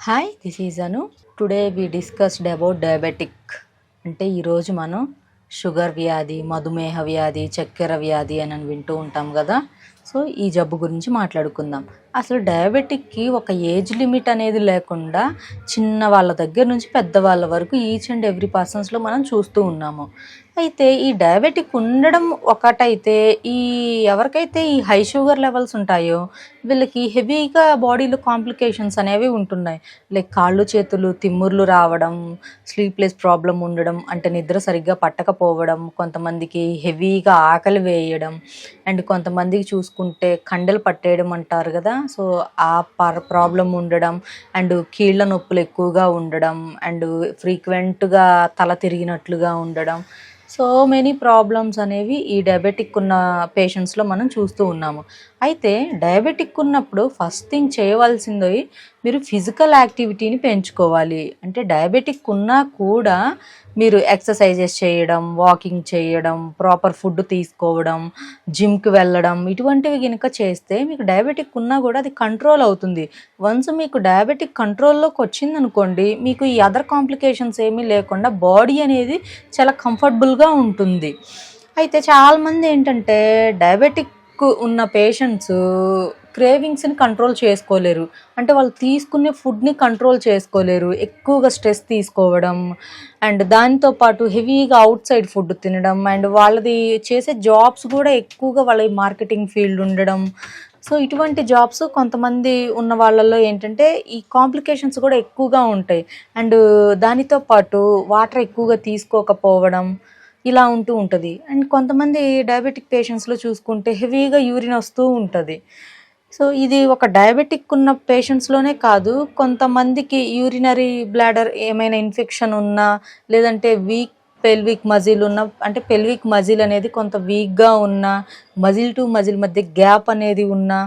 Hi this is Anu today we discussed about diabetic అంటే ఈరోజు మనం షుగర్ వ్యాధి మధుమేహ వ్యాధి చక్కెర వ్యాధి అని వింటూ ఉంటాం కదా. సో ఈ జబ్బు గురించి మాట్లాడుకుందాం. అసలు డయాబెటిక్కి ఒక ఏజ్ లిమిట్ అనేది లేకుండా చిన్న వాళ్ళ దగ్గర నుంచి పెద్దవాళ్ళ వరకు ఈచ్ అండ్ ఎవ్రీ పర్సన్స్లో మనం చూస్తూ ఉన్నాము. అయితే ఈ డయాబెటిక్ ఉండడం ఒకటైతే ఈ ఎవరికైతే ఈ హై షుగర్ లెవెల్స్ ఉంటాయో వీళ్ళకి హెవీగా బాడీలో కాంప్లికేషన్స్ అనేవి ఉంటున్నాయి. లైక్ కాళ్ళు చేతులు తిమ్ముర్లు రావడం స్లీప్లెస్ ప్రాబ్లం ఉండడం అంటే నిద్ర సరిగ్గా పట్టకపోవడం కొంతమందికి హెవీగా ఆకలి వేయడం అండ్ కొంతమందికి చూసుకుంటే కండలు పట్టేయడం అంటారు కదా. సో ఆ పర్ ప్రాబ్లం ఉండడం అండ్ కీళ్ళ నొప్పులు ఎక్కువగా ఉండడం అండ్ ఫ్రీక్వెంట్గా తల తిరిగినట్లుగా ఉండడం. సో మెనీ ప్రాబ్లమ్స్ అనేవి ఈ డయాబెటిక్ ఉన్న పేషెంట్స్లో మనం చూస్తూ ఉన్నాము. అయితే డయాబెటిక్ ఉన్నప్పుడు ఫస్ట్ థింగ్ చేయవలసింది మీరు ఫిజికల్ యాక్టివిటీని పెంచుకోవాలి. అంటే డయాబెటిక్ ఉన్నా కూడా మీరు ఎక్సర్సైజెస్ చేయడం వాకింగ్ చేయడం ప్రాపర్ ఫుడ్ తీసుకోవడం జిమ్కి వెళ్ళడం ఇటువంటివి కనుక చేస్తే మీకు డయాబెటిక్ ఉన్నా కూడా అది కంట్రోల్ అవుతుంది. వన్స్ మీకు డయాబెటిక్ కంట్రోల్లోకి వచ్చిందనుకోండి మీకు ఈ అదర్ కాంప్లికేషన్స్ ఏమీ లేకుండా బాడీ అనేది చాలా కంఫర్టబుల్గా ఉంటుంది. అయితే చాలామంది ఏంటంటే డయాబెటిక్ ఉన్న పేషెంట్స్ క్రేవింగ్స్ని కంట్రోల్ చేసుకోలేరు. అంటే వాళ్ళు తీసుకునే ఫుడ్ని కంట్రోల్ చేసుకోలేరు. ఎక్కువగా స్ట్రెస్ తీసుకోవడం అండ్ దానితో పాటు హెవీగా అవుట్ సైడ్ ఫుడ్ తినడం అండ్ వాళ్ళది చేసే జాబ్స్ కూడా ఎక్కువగా వాళ్ళ మార్కెటింగ్ ఫీల్డ్ ఉండడం. సో ఇటువంటి జాబ్స్ కొంతమంది ఉన్న వాళ్ళల్లో ఏంటంటే ఈ కాంప్లికేషన్స్ కూడా ఎక్కువగా ఉంటాయి. అండ్ దానితో పాటు వాటర్ ఎక్కువగా తీసుకోకపోవడం ఇలా ఉంటూ ఉంటుంది. అండ్ కొంతమంది డయాబెటిక్ పేషెంట్స్లో చూసుకుంటే హెవీగా యూరిన్ వస్తూ ఉంటుంది. సో ఇది ఒక డయాబెటిక్ ఉన్న పేషెంట్స్లోనే కాదు కొంతమందికి యూరినరీ బ్లాడర్ ఏమైనా ఇన్ఫెక్షన్ ఉన్నా లేదంటే వీక్ పెల్విక్ మజిల్ ఉన్న అంటే పెల్విక్ మజిల్ అనేది కొంత వీక్గా ఉన్న మజిల్ టు మజిల్ మధ్య గ్యాప్ అనేది ఉన్నా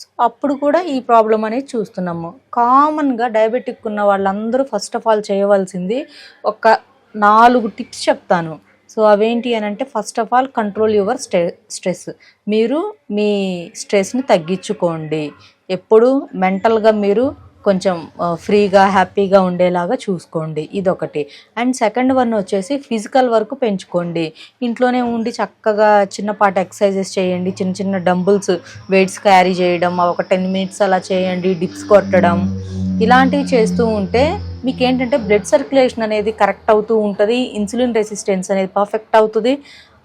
సో అప్పుడు కూడా ఈ ప్రాబ్లం అనేది చూస్తున్నాము. కామన్గా డయాబెటిక్ ఉన్న వాళ్ళందరూ ఫస్ట్ ఆఫ్ ఆల్ చేయవలసింది ఒక నాలుగు టిప్స్ చెప్తాను. సో అవేంటి అని అంటే first of all control your stress stress మీరు మీ స్ట్రెస్ని తగ్గించుకోండి. ఎప్పుడు మెంటల్గా మీరు కొంచెం ఫ్రీగా హ్యాపీగా ఉండేలాగా చూసుకోండి. ఇదొకటి. అండ్ సెకండ్ వన్ వచ్చేసి ఫిజికల్ వర్క్ పెంచుకోండి. ఇంట్లోనే ఉండి చక్కగా చిన్నపాటి ఎక్సర్సైజెస్ చేయండి. చిన్న చిన్న డంబుల్స్ వెయిట్స్ క్యారీ చేయడం ఒక టెన్ మినిట్స్ అలా చేయండి. డిప్స్ కొట్టడం. ఇలాంటివి చేస్తూ ఉంటే మీకు ఏంటంటే బ్లడ్ సర్క్యులేషన్ అనేది కరెక్ట్ అవుతూ ఉంటుంది ఇన్సులిన్ రెసిస్టెన్స్ అనేది పర్ఫెక్ట్ అవుతుంది.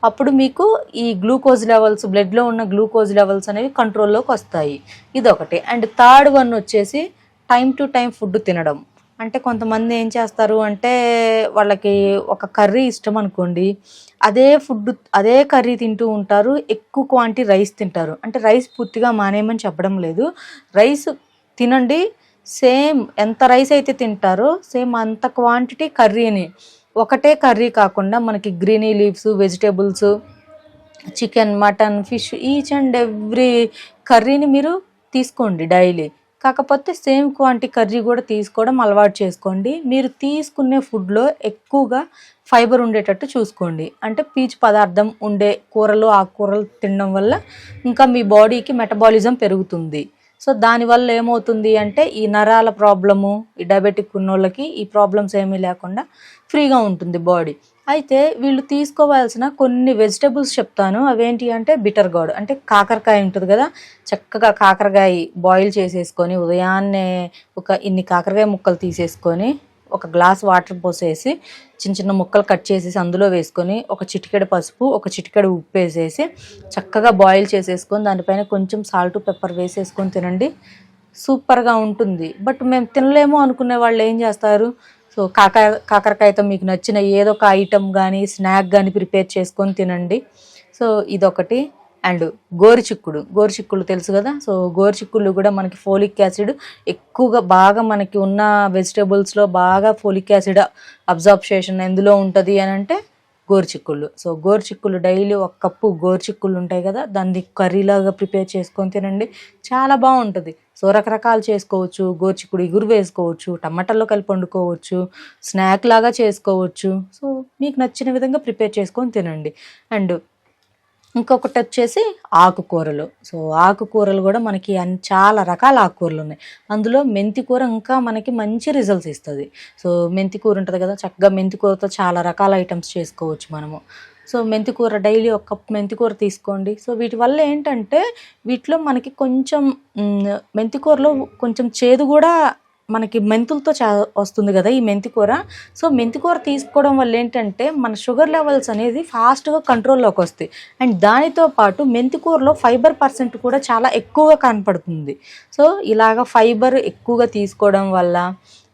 అప్పుడు మీకు ఈ గ్లూకోజ్ లెవెల్స్ బ్లడ్లో ఉన్న గ్లూకోజ్ లెవెల్స్ అనేవి కంట్రోల్లోకి వస్తాయి. ఇదొకటి. అండ్ థర్డ్ వన్ వచ్చేసి టైం టు టైం ఫుడ్ తినడం. అంటే కొంతమంది ఏం చేస్తారు అంటే వాళ్ళకి ఒక కర్రీ ఇష్టం అనుకోండి అదే ఫుడ్ అదే కర్రీ తింటూ ఉంటారు ఎక్కువ క్వాంటిటీ రైస్ తింటారు. అంటే రైస్ పూర్తిగా మానేయమని చెప్పడం లేదు. రైస్ తినండి సేమ్ ఎంత రైస్ అయితే తింటారో సేమ్ అంత క్వాంటిటీ కర్రీని. ఒకటే కర్రీ కాకుండా మనకి greeny leaves vegetables chicken mutton fish each and every కర్రీని మీరు తీసుకోండి డైలీ. కాకపోతే సేమ్ క్వాంటిటీ కర్రీ కూడా తీసుకోవడం అలవాటు చేసుకోండి. మీరు తీసుకునే ఫుడ్లో ఎక్కువగా ఫైబర్ ఉండేటట్టు చూసుకోండి. అంటే పీచు పదార్థం ఉండే కూరలు ఆకుకూరలు తినడం వల్ల ఇంకా మీ బాడీకి మెటబాలిజం పెరుగుతుంది. సో దానివల్ల ఏమవుతుంది అంటే ఈ నరాల ప్రాబ్లము ఈ డయాబెటిక్ ఉన్నోళ్ళకి ఈ ప్రాబ్లమ్స్ ఏమీ లేకుండా ఫ్రీగా ఉంటుంది బాడీ. అయితే వీళ్ళు తీసుకోవాల్సిన కొన్ని వెజిటబుల్స్ చెప్తాను. అవేంటి అంటే బిటర్ గాడ్ అంటే కాకరకాయ ఉంటుంది కదా చక్కగా కాకరకాయ బాయిల్ చేసేసుకొని ఉదయాన్నే ఒక ఇన్ని కాకరకాయ ముక్కలు తీసేసుకొని ఒక గ్లాస్ వాటర్ పోసేసి చిన్న చిన్న ముక్కలు కట్ చేసేసి అందులో వేసుకొని ఒక చిటికెడ పసుపు ఒక చిటికెడ ఉప్పు వేసేసి చక్కగా బాయిల్ చేసేసుకొని దానిపైన కొంచెం సాల్ట్ పెప్పర్ వేసేసుకొని తినండి. సూపర్గా ఉంటుంది. బట్ మేము తినలేము అనుకునే వాళ్ళు ఏం చేస్తారు? సో కాకర కాకరకాయతో మీకు నచ్చిన ఏదో ఒక ఐటెం కానీ స్నాక్ కానీ ప్రిపేర్ చేసుకొని తినండి. సో ఇదొకటి. అండ్ గోరుచిక్కుడు. గోరుచిక్కుడు తెలుసు కదా? సో గోరుచిక్కుళ్ళు కూడా మనకి ఫోలిక్ యాసిడ్ ఎక్కువగా బాగా మనకి ఉన్న వెజిటేబుల్స్లో బాగా ఫోలిక్ యాసిడ్ అబ్జార్ప్షన్ ఎందులో ఉంటుంది అని అంటే గోరుచిక్కుళ్ళు. సో గోరుచిక్కుళ్ళు డైలీ ఒక కప్పు గోరుచిక్కుళ్ళు ఉంటాయి కదా? దాన్ని కర్రీలాగా ప్రిపేర్ చేసుకొని తినండి. చాలా బాగుంటుంది. సో రకరకాలు చేసుకోవచ్చు. గోరుచిక్కుడు ఇగురు వేసుకోవచ్చు. టమాటాలో కలిపి వండుకోవచ్చు. స్నాక్ లాగా చేసుకోవచ్చు. సో మీకు నచ్చిన విధంగా ప్రిపేర్ చేసుకొని తినండి. అండ్ ఇంకొకటి వచ్చేసి ఆకుకూరలు. సో ఆకుకూరలు కూడా మనకి అన్ చాలా రకాల ఆకుకూరలు ఉన్నాయి. అందులో మెంతి కూర ఇంకా మనకి మంచి రిజల్ట్స్ ఇస్తుంది. సో మెంతి కూర ఉంటుంది కదా చక్కగా మెంతి కూరతో చాలా రకాల ఐటమ్స్ చేసుకోవచ్చు మనము. సో మెంతి కూర డైలీ ఒక కప్ మెంతి కూర తీసుకోండి. సో వీటి వల్ల ఏంటంటే వీటిలో మనకి కొంచెం మెంతికూరలో కొంచెం చేదు కూడా మనకి మెంతులతో చా వస్తుంది కదా ఈ మెంతి కూర. సో మెంతి కూర తీసుకోవడం వల్ల ఏంటంటే మన షుగర్ లెవెల్స్ అనేది ఫాస్ట్గా కంట్రోల్లోకి వస్తాయి. అండ్ దానితో పాటు మెంతి కూరలో ఫైబర్ పర్సెంట్ కూడా చాలా ఎక్కువగా కనపడుతుంది. సో ఇలాగ ఫైబర్ ఎక్కువగా తీసుకోవడం వల్ల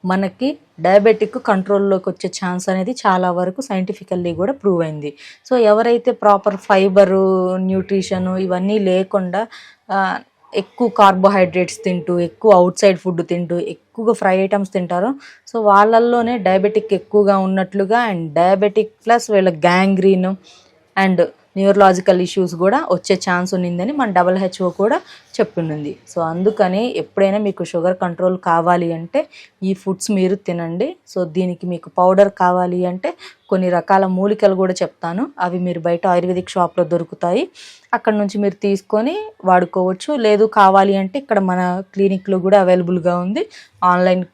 మనకి డయాబెటిక్ కంట్రోల్లోకి వచ్చే ఛాన్స్ అనేది చాలా వరకు సైంటిఫికల్లీ కూడా ప్రూవ్ అయింది. సో ఎవరైతే ప్రాపర్ ఫైబరు న్యూట్రిషన్ ఇవన్నీ లేకుండా ఎక్కువ కార్బోహైడ్రేట్స్ తింటూ ఎక్కువ అవుట్ సైడ్ ఫుడ్ తింటూ ఎక్కువగా ఫ్రై ఐటమ్స్ తింటారో. సో వాళ్ళల్లోనే డయాబెటిక్ ఎక్కువగా ఉన్నట్లుగా అండ్ డయాబెటిక్ ప్లస్ వీళ్ళ గ్యాంగ్రీన్ అండ్ న్యూరలాజికల్ ఇష్యూస్ కూడా వచ్చే ఛాన్స్ ఉన్నిందని మన డబల్ హెచ్ఓ కూడా చెప్పింది. సో అందుకని ఎప్పుడైనా మీకు షుగర్ కంట్రోల్ కావాలి అంటే ఈ ఫుడ్స్ మీరు తినండి. సో దీనికి మీకు పౌడర్ కావాలి అంటే కొన్ని రకాల మూలికలు కూడా చెప్తాను. అవి మీరు బయట ఆయుర్వేదిక్ షాప్లో దొరుకుతాయి. అక్కడ నుంచి మీరు తీసుకొని వాడుకోవచ్చు. లేదు కావాలి అంటే ఇక్కడ మన క్లినిక్లో కూడా అవైలబుల్గా ఉంది. ఆన్లైన్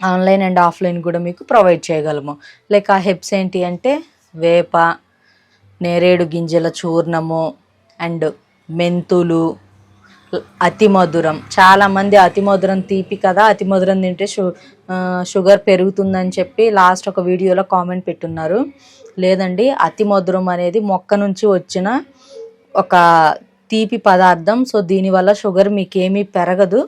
ఆన్లైన్ అండ్ ఆఫ్లైన్ కూడా మీకు ప్రొవైడ్ చేయగలము. లైక్ ఆ హెబ్స్ ఏంటి అంటే వేప నేరేడు గింజల చూర్ణము అండ్ మెంతులు అతి మధురం. చాలామంది అతి మధురం తీపి కదా అతి మధురం తింటే షు షుగర్ పెరుగుతుందని చెప్పి లాస్ట్ ఒక వీడియోలో కామెంట్ పెట్టున్నారు. లేదండి అతి మధురం అనేది మొక్క నుంచి వచ్చిన ఒక తీపి పదార్థం. సో దీనివల్ల షుగర్ మీకేమీ పెరగదు.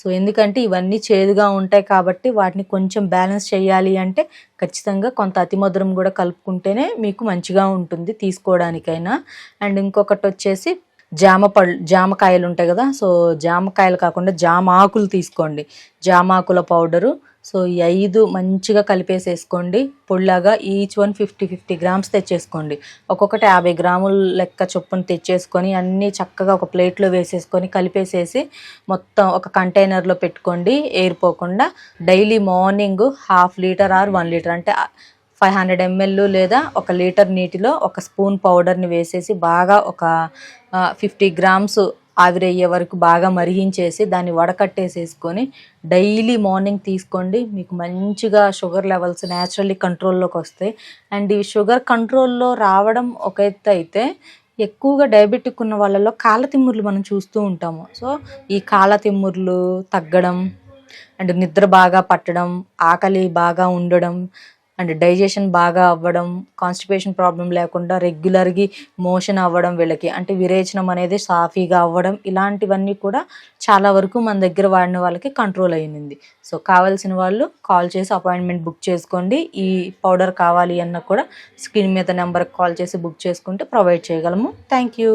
సో ఎందుకంటే ఇవన్నీ చేదుగా ఉంటాయి కాబట్టి వాటిని కొంచెం బ్యాలెన్స్ చేయాలి అంటే ఖచ్చితంగా కొంత అతిమధురం కూడా కలుపుకుంటేనే మీకు మంచిగా ఉంటుంది తీసుకోవడానికైనా. అండ్ ఇంకొకటి వచ్చేసి జామ పళ్ళు జామకాయలు ఉంటాయి కదా సో జామకాయలు కాకుండా జామ ఆకులు తీసుకోండి. జామ ఆకుల పౌడరు సో ఈ ఐదు మంచిగా కలిపేసేసుకోండి. పొడిలాగా each one fifty fifty grams తెచ్చేసుకోండి. ఒక్కొక్కటి యాభై గ్రాముల లెక్క చొప్పున తెచ్చేసుకొని అన్నీ చక్కగా ఒక ప్లేట్లో వేసేసుకొని కలిపేసేసి మొత్తం ఒక కంటైనర్లో పెట్టుకోండి. ఏరిపోకుండా daily morning half litre or one litre అంటే ఫైవ్ హండ్రెడ్ ఎంఎల్ లేదా ఒక లీటర్ నీటిలో ఒక స్పూన్ పౌడర్ని వేసేసి బాగా ఒక ఫిఫ్టీ గ్రామ్స్ ఆవిరయ్యే వరకు బాగా మరిగించేసి దాన్ని వడకట్టేసేసుకొని డైలీ మార్నింగ్ తీసుకోండి. మీకు మంచిగా షుగర్ లెవెల్స్ న్యాచురల్లీ కంట్రోల్లోకి వస్తాయి. అండ్ ఈ షుగర్ కంట్రోల్లో రావడం ఒక ఎత్తు అయితే ఎక్కువగా డయాబెటిక్ ఉన్న వాళ్ళలో తిమ్ముర్లు మనం చూస్తూ ఉంటాము. సో ఈ కాళ్ళతిమ్ముర్లు తగ్గడం అండ్ నిద్ర బాగా పట్టడం ఆకలి బాగా ఉండడం అండ్ డైజెషన్ బాగా అవ్వడం కాన్స్టిపేషన్ ప్రాబ్లం లేకుండా రెగ్యులర్గా మోషన్ అవ్వడం వీళ్ళకి. అంటే విరేచనం అనేది సాఫీగా అవ్వడం ఇలాంటివన్నీ కూడా చాలా వరకు మన దగ్గర వాడిన వాళ్ళకి కంట్రోల్ అయ్యింది సో కావాల్సిన వాళ్ళు కాల్ చేసి అపాయింట్మెంట్ బుక్ చేసుకోండి. ఈ పౌడర్ కావాలి అన్న కూడా స్క్రీన్ మీద నెంబర్కి కాల్ చేసి బుక్ చేసుకుంటే ప్రొవైడ్ చేయగలము. Thank you